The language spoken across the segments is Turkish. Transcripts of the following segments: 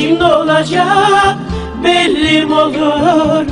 Kim olacak bellim olur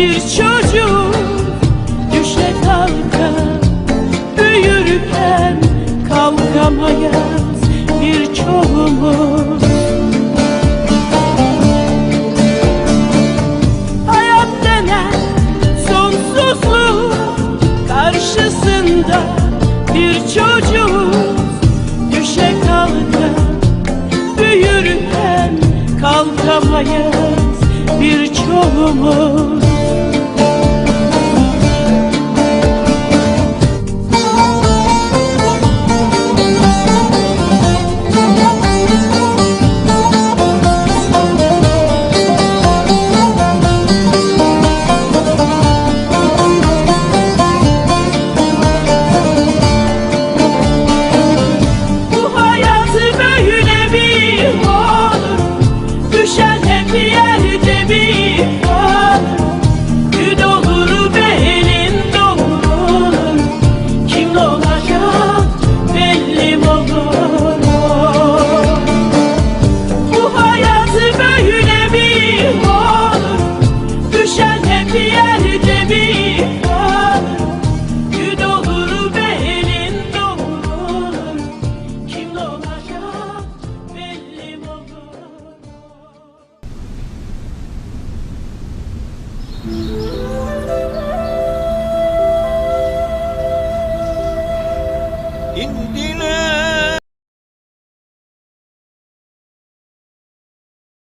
bir çocuk düşe kalka büyürken kalkamayız birçoğumuz. Hayat denen sonsuzluğu karşısında bir çocuk düşe kalka büyürken kalkamayız birçoğumuz. Bu إله